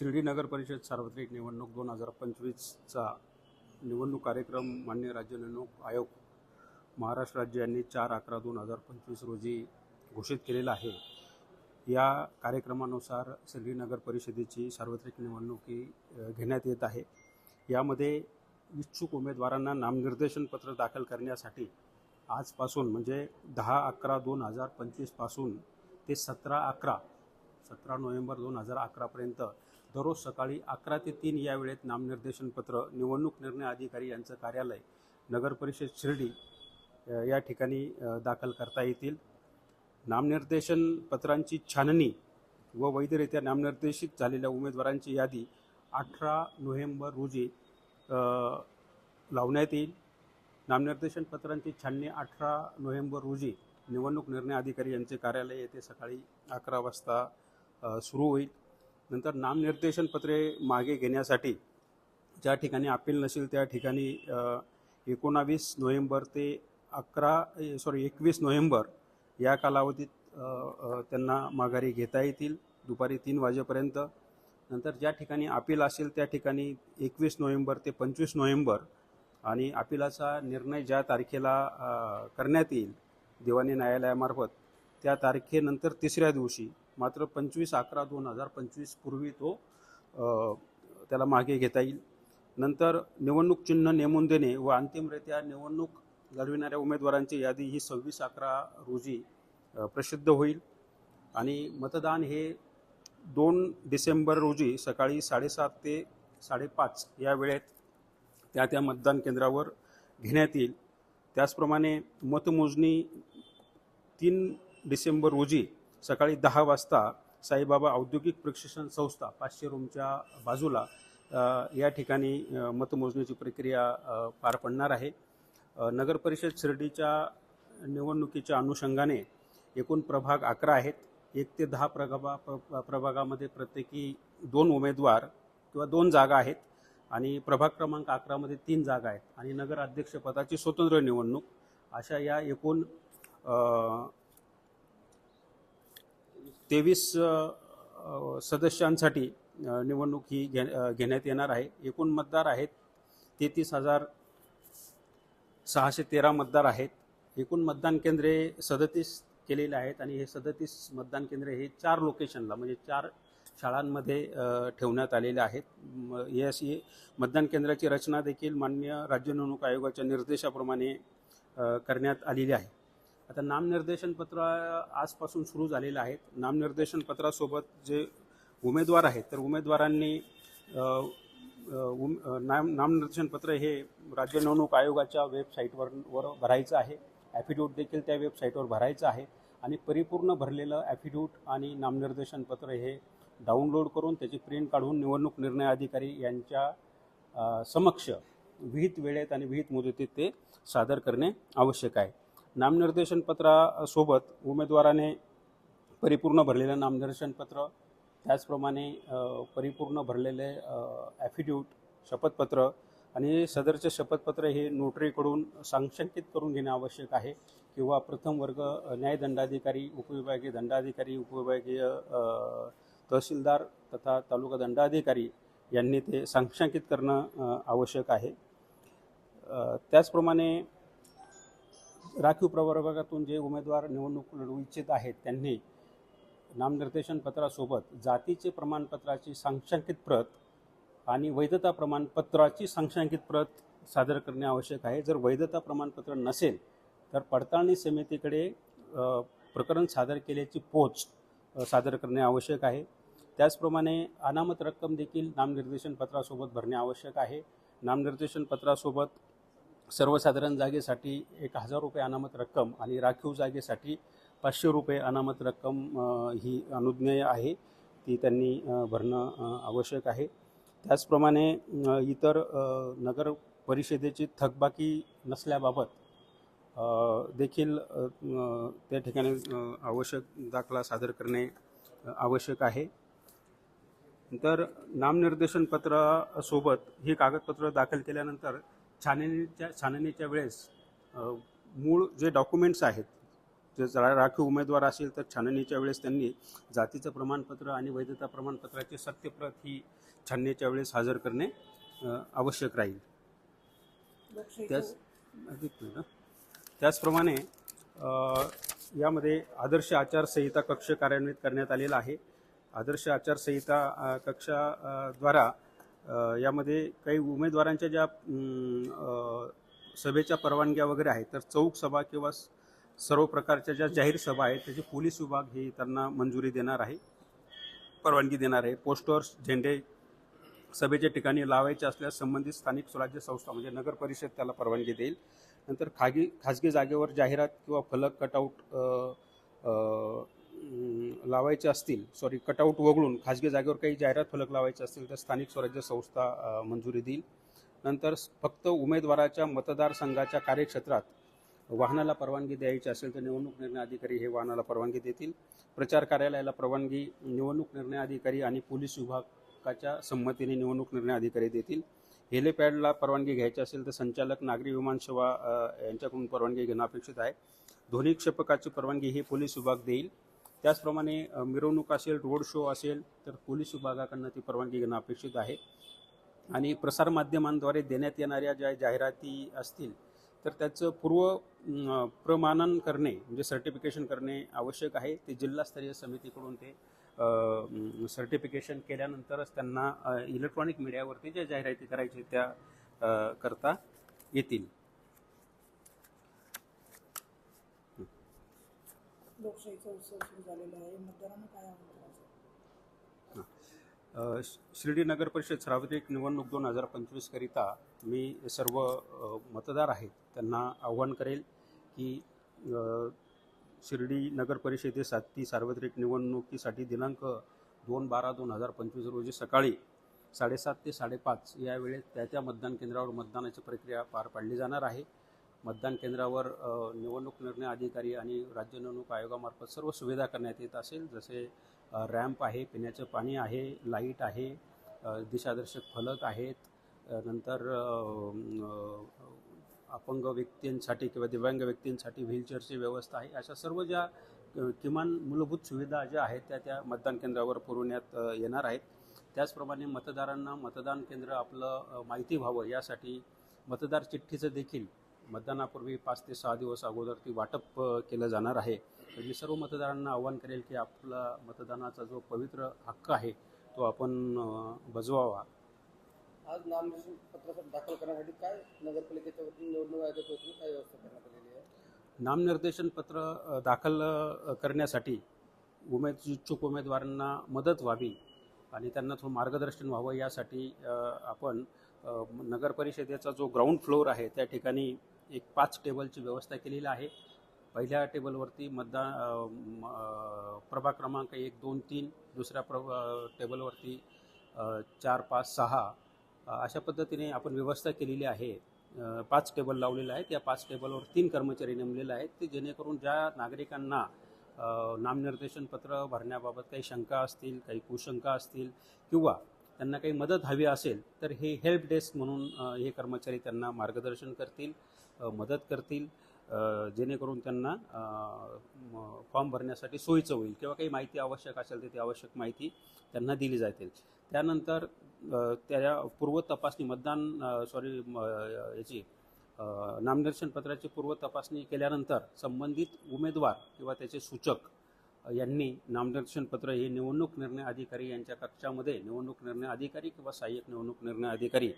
शिर्डी नगर परिषद सार्वत्रिक निवडणूक दोन हजार पंचवीसचा निवडणूक कार्यक्रम मान्य राज्य निवडणूक आयोग महाराष्ट्र राज्य यांनी चार अकरा दोन हजार पंचवीस रोजी घोषित केलेला आहे. या कार्यक्रमानुसार शिर्डी नगर परिषदेची सार्वत्रिक निवडणुकी घेण्यात येत आहे. यामध्ये इच्छुक उमेदवारांना नामनिर्देशन पत्र दाखल करण्यासाठी आजपासून म्हणजे दहा अकरा दोन हजार पंचवीसपासून ते सतरा अकरा सतरा नोव्हेंबर दोन हजार अकरापर्यंत दररोज सकाळी अकरा ते तीन या वेळेत नामनिर्देशन पत्र निवडणूक निर्णय अधिकारी यांचं कार्यालय नगरपरिषद शिर्डी या ठिकाणी दाखल करता येतील. नामनिर्देशन पत्रांची छाननी व वैधरित्या नामनिर्देशित झालेल्या उमेदवारांची यादी अठरा नोव्हेंबर रोजी लावण्यात येईल. नामनिर्देशन पत्रांची छाननी अठरा नोव्हेंबर रोजी निवडणूक निर्णय अधिकारी यांचे कार्यालय येथे सकाळी अकरा वाजता सुरू होईल. नंतर नामनिर्देशन पत्रे मागे घेण्यासाठी ज्या ठिकाणी अपील नसेल त्या ठिकाणी एकोणावीस नोव्हेंबर ते अकरा सॉरी एकवीस नोव्हेंबर या कालावधीत त्यांना माघारी घेता येतील. दुपारी तीन वाजेपर्यंत. नंतर ज्या ठिकाणी अपील असेल त्या ठिकाणी एकवीस नोव्हेंबर ते पंचवीस नोव्हेंबर आणि अपिलाचा निर्णय ज्या तारखेला करण्यात येईल दिवाणी न्यायालयामार्फत त्या तारखेनंतर तिसऱ्या दिवशी मात्र पंचवीस अकरा दोन हजार पंचवीस पूर्वी तो त्याला मागे घेता येईल. नंतर निवडणूक चिन्ह नेमून देणे व अंतिमरित्या निवडणूक लढविणाऱ्या उमेदवारांची यादी ही सव्वीस अकरा रोजी प्रसिद्ध होईल. आणि मतदान हे दोन डिसेंबर रोजी सकाळी साडेसात ते साडेपाच या वेळेत त्या त्या मतदान केंद्रावर घेण्यात येईल. त्याचप्रमाणे मतमोजणी तीन डिसेंबर रोजी सकाळी दहा वाजता साईबाबा औद्योगिक प्रशिक्षण संस्था पाचशे रूमच्या बाजूला या ठिकाणी मतमोजणीची प्रक्रिया पार पडणार आहे. नगर परिषद शिर्डीच्या निवडणुकीच्या अनुषंगाने एकूण प्रभाग अकरा आहेत. एक ते दहा प्रभागा प्र- प्रभागामध्ये प्रत्येकी दोन उमेदवार किंवा दोन जागा आहेत आणि प्रभाग क्रमांक अकरामध्ये तीन जागा आहेत आणि नगर अध्यक्षपदाची स्वतंत्र निवडणूक. अशा या एकूण तेवीस सदस्यांसाठी निवडणूक ही घे घेण्यात येणार आहे. एकूण मतदार आहेत तेहतीस हजार सहाशे तेरा मतदार आहेत. एकूण मतदान केंद्रे सदतीस केलेले आहेत आणि हे सदतीस मतदान केंद्रे हे चार लोकेशनला म्हणजे चार शाळांमध्ये ठेवण्यात आलेले आहेत. म- यास मतदान केंद्राची रचना देखील मान्य राज्य निवडणूक आयोगाच्या निर्देशाप्रमाणे करण्यात आलेली आहे. आता नामनिर्देशन पत्र आजपासून सुरू झालेलं आहेत नामनिर्देशन पत्रासोबत जे उमेदवार आहेत तर उमेदवारांनी उम- नाम नामनिर्देशन पत्र हे राज्य निवडणूक आयोगाच्या वेबसाईटवर वर भरायचं आहे. ॲफिड्यूट देखील त्या वेबसाईटवर भरायचं आहे आणि परिपूर्ण भरलेलं ॲफिड्यूट आणि नामनिर्देशन पत्र हे डाउनलोड करून त्याची प्रिंट काढून निवडणूक निर्णय अधिकारी यांच्या समक्ष विहित वेळेत आणि विहित मुदतीत ते सादर करणे आवश्यक आहे. नामनिर्देशन पत्रासोबत उमेदवाराने परिपूर्ण भरलेलं नामनिर्देशन पत्र त्याचप्रमाणे परिपूर्ण भरलेले ॲफिड्यूट शपथपत्र आणि सदरचे शपथपत्र हे नोटरीकडून सांशंकित करून घेणे आवश्यक आहे किंवा प्रथम वर्ग न्यायदंडाधिकारी उपविभागीय दंडाधिकारी उपविभागीय तहसीलदार तथा तालुका दंडाधिकारी यांनी ते सांशंकित करणं आवश्यक आहे. त्याचप्रमाणे राखीव प्रवर्गातून जे उमेदवार निवडणूक लढवू इच्छित आहेत त्यांनी नामनिर्देशन पत्रासोबत जातीचे प्रमाणपत्राची संशंकित प्रत आणि वैधता प्रमाणपत्राची संशंकित प्रत सादर करणे आवश्यक आहे. जर वैधता प्रमाणपत्र नसेल तर पडताळणी समितीकडे प्रकरण सादर केल्याची पोच सादर करणे आवश्यक आहे. त्याचप्रमाणे अनामत रक्कम देखील नामनिर्देशन पत्रासोबत भरणे आवश्यक आहे. नामनिर्देशन पत्रासोबत सर्वसाधारण जागेसाठी एक हजार रुपये अनामत रक्कम आणि राखीव जागेसाठी पाचशे रुपये अनामत रक्कम ही अनुज्ञेय आहे. ती त्यांनी भरणं आवश्यक आहे. त्याचप्रमाणे इतर नगर परिषदेची थकबाकी नसल्याबाबत देखील त्या ठिकाणी आवश्यक दाखला सादर करणे आवश्यक आहे. तर नामनिर्देशन पत्रासोबत ही कागदपत्र दाखल केल्यानंतर छाननीच्या छाननीच्या वेळेस मूळ जे डॉक्युमेंट्स आहेत जे जरा राखीव उमेदवार असेल तर छाननीच्या वेळेस त्यांनी जातीचं प्रमाणपत्र आणि वैधता प्रमाणपत्राची सत्यप्रत ही छाननीच्या वेळेस हजर करणे आवश्यक राहील. त्याच. त्याचप्रमाणे यामध्ये आदर्श आचारसंहिता कक्ष कार्यान्वित करण्यात आलेला आहे. आदर्श आचारसंहिता अ, कक्षा अ, द्वारा अ, यामध्ये काही उमेदवारांच्या ज्या सभेच्या परवानग्या वगैरे आहेत तर चौक सभा किंवा स- सर्व प्रकारच्या ज्या जाहीर सभा आहेत त्याची पोलीस विभाग ही त्यांना मंजुरी देणार आहे परवानगी देणार आहे. पोस्टर्स झेंडे सभेच्या ठिकाणी लावायचे असल्यास संबंधित स्थानिक स्वराज्य संस्था म्हणजे नगर परिषद त्याला परवानगी देईल. नंतर खागी खाजगी जागेवर जाहिरात किंवा फलक कटआउट लावायचे असतील सॉरी कटआउट वगळून खाजगी जागेवर काही जाहिरात फलक लावायचे असतील तर स्थानिक स्वराज्य संस्था मंजुरी देईल. नंतर फक्त उमेदवाराच्या मतदारसंघाच्या कार्यक्षेत्रात वाहनाला परवानगी द्यायची असेल तर निवडणूक निर्णय अधिकारी हे वाहनाला परवानगी देतील. प्रचार कार्यालयाला परवानगी निवडणूक निर्णय अधिकारी आणि पोलीस विभागाच्या संमतीने निवडणूक निर्णय अधिकारी देतील. हेलिपॅडला परवानगी घ्यायची असेल तर संचालक नागरी विमान सेवा यांच्याकडून परवानगी घेणं अपेक्षित आहे. ध्वनी क्षेपकाची परवानगी ही पोलीस विभाग देईल. त्याचप्रमाणे मिरवणूक असेल रोड शो असेल तर पोलीस विभागाकडनं ती परवानगी घेणं अपेक्षित आहे. आणि प्रसारमाध्यमांद्वारे देण्यात येणाऱ्या ज्या जाहिराती असतील तर त्याचं पूर्व प्रमाणन करणे म्हणजे सर्टिफिकेशन करणे आवश्यक आहे. ते जिल्हास्तरीय समितीकडून ते सर्टिफिकेशन केल्यानंतरच त्यांना इलेक्ट्रॉनिक मीडियावरती ज्या जाहिराती करायची त्या करता येतील. लोकशाहीचा उत्सव सुरू झालेला आहे. मतदारांना काय शिर्डी नगर परिषद सार्वत्रिक निवडणूक दोन हजार पंचवीसकरिता मी सर्व मतदार आहेत त्यांना आव्हान करेल की शिर्डी नगर परिषदेसाठी सार्वत्रिक निवडणुकीसाठी दिनांक दोन बारा दोन हजार पंचवीस रोजी सकाळी साडेसात ते साडेपाच या वेळेत त्या त्या मतदान केंद्रावर मतदानाची प्रक्रिया पार पाडली जाणार आहे. मतदान केंद्रावर निवडणूक निर्णय अधिकारी आणि राज्य निवडणूक आयोगामार्फत सर्व सुविधा करण्यात येत असेल जसे रॅम्प आहे पिण्याचं पाणी आहे लाइट आहे दिशादर्शक फलक आहेत नंतर अपंग व्यक्तींसाठी किंवा दिव्यांग व्यक्तींसाठी व्हीलचेअरची व्यवस्था आहे अशा सर्व ज्या किमान मूलभूत सुविधा ज्या आहेत त्या त्या मतदान केंद्रावर पुरवण्यात येणार आहेत. त्याचप्रमाणे मतदारांना मतदान केंद्र आपलं माहिती व्हावं यासाठी मतदार चिठ्ठीचं देखील मतदानापूर्वी पाच ते सहा दिवस अगोदर ती वाटप केलं जाणार आहे. तर मी सर्व मतदारांना आव्हान करेल की आपला मतदानाचा जो पवित्र हक्क आहे तो आपण बजवावा. आज नामनिर्देशन पत्र दाखल करण्यासाठी काय नगरपालिकेच्या वतीने निवडणूक आयोगाच्या वतीने काय व्यवस्था करण्यात आलेली आहे? नामनिर्देशन पत्र दाखल करण्यासाठी उमेद इच्छुक उमेदवारांना मदत व्हावी आणि त्यांना थोडं मार्गदर्शन व्हावं यासाठी आपण नगर परिषदेचा जो ग्राउंड फ्लोअर आहे त्या ठिकाणी एक पाच टेबलची व्यवस्था केलेली आहे. पहिल्या टेबलवरती मतदान म, प्रभाग क्रमांक एक दोन तीन दुसऱ्या प्र टेबलवरती चार पाच सहा अशा पद्धतीने आपण व्यवस्था केलेली आहे. पाच टेबल लावलेले आहेत. या पाच टेबलवर तीन कर्मचारी नेमलेले आहेत. ते जेणेकरून ज्या नागरिकांना नामनिर्देशन पत्र भरण्याबाबत काही शंका असतील काही कुशंका असतील किंवा त्यांना काही मदत हवी असेल तर हे हेल्प डेस्क म्हणून हे कर्मचारी त्यांना मार्गदर्शन करतील. मदत करतील जेणेकरून त्यांना फॉर्म भरण्यासाठी सोयीचं होईल किंवा काही माहिती आवश्यक असेल तर ती आवश्यक माहिती त्यांना दिली जातील. त्यानंतर त्या पूर्व तपासणी मतदान सॉरी याची अ, नामनिर्देशन पत्राची पूर्व तपासणी केल्यानंतर संबंधित उमेदवार किंवा त्याचे सूचक यांनी नामनिर्देशन पत्र हे निवडणूक निर्णय अधिकारी यांच्या कक्षामध्ये निवडणूक निर्णय अधिकारी किंवा सहाय्यक निवडणूक निर्णय अधिकारी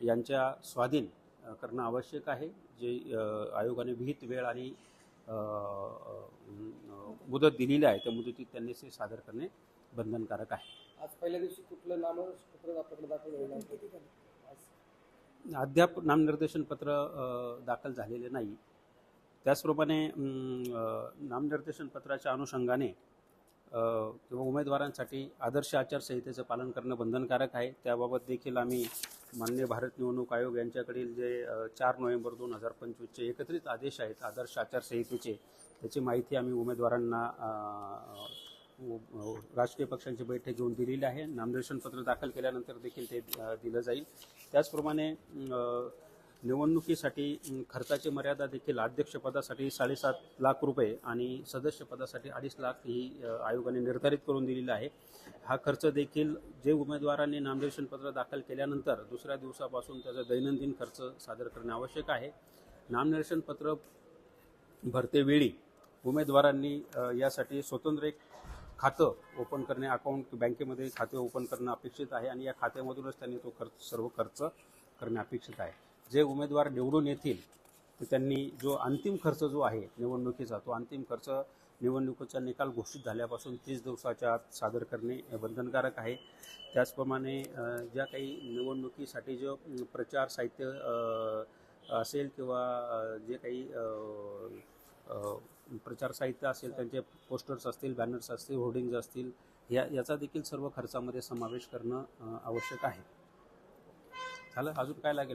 यांच्या स्वाधीन करणं आवश्यक आहे. जे आयोगाने विहित वेळ आणि मुदत दिलेली आहे त्या मुदतीत त्यांनी ते सादर करणे बंधनकारक आहे. आज पहिल्या दिवशी कुठलं नामनिर्देशन पत्र दाखल अद्याप नामनिर्देशन पत्र दाखल झालेले नाही. त्याचप्रमाणे नामनिर्देशन पत्राच्या अनुषंगाने किंवा उमेदवारांसाठी आदर्श आचारसंहितेचं पालन करणं बंधनकारक आहे. त्याबाबत देखील आम्ही मान्य भारत निवडणूक आयोग यांच्याकडील जे चार नोव्हेंबर दोन हजार पंचवीसचे एकत्रित आदेश आहेत आदर्श आचारसंहितेचे त्याची माहिती आम्ही उमेदवारांना राजकीय पक्षांची बैठक घेऊन दिलेली आहे. नामनिर्देशन पत्र दाखल केल्यानंतर देखील ते दिलं जाईल. त्याचप्रमाणे निवडणुकीसाठी खर्चाची मर्यादा देखील अध्यक्षपदासाठी साडेसात लाख रुपये आणि सदस्यपदासाठी अडीच लाख ही आयोगाने निर्धारित करून दिलेला आहे. हा खर्च देखील जे उमेदवारांनी नामनिर्देशन पत्र दाखल केल्यानंतर दुसऱ्या दिवसापासून त्याचा दैनंदिन खर्च सादर करणे आवश्यक आहे. नामनिर्देशन पत्र भरतेवेळी उमेदवारांनी यासाठी स्वतंत्र एक खातं ओपन करणे अकाउंट बँकेमध्ये खाते ओपन करणं अपेक्षित आहे आणि या खात्यामधूनच त्यांनी तो खर्च सर्व खर्च करणे अपेक्षित आहे. जे उमेदवार निवडून येतील तर त्यांनी जो अंतिम खर्च जो आहे निवडणुकीचा तो अंतिम खर्च निवडणुकीचा निकाल घोषित झाल्यापासून तीस दिवसाच्या आत सादर करणे बंधनकारक आहे. त्याचप्रमाणे ज्या काही निवडणुकीसाठी जो प्रचार साहित्य असेल किंवा जे काही प्रचार साहित्य असेल त्यांचे पोस्टर्स असतील बॅनर्स असतील होर्डिंग्ज असतील या याचा देखील सर्व खर्चामध्ये समावेश करणं आवश्यक आहे. झालं? अजून काय लागेल?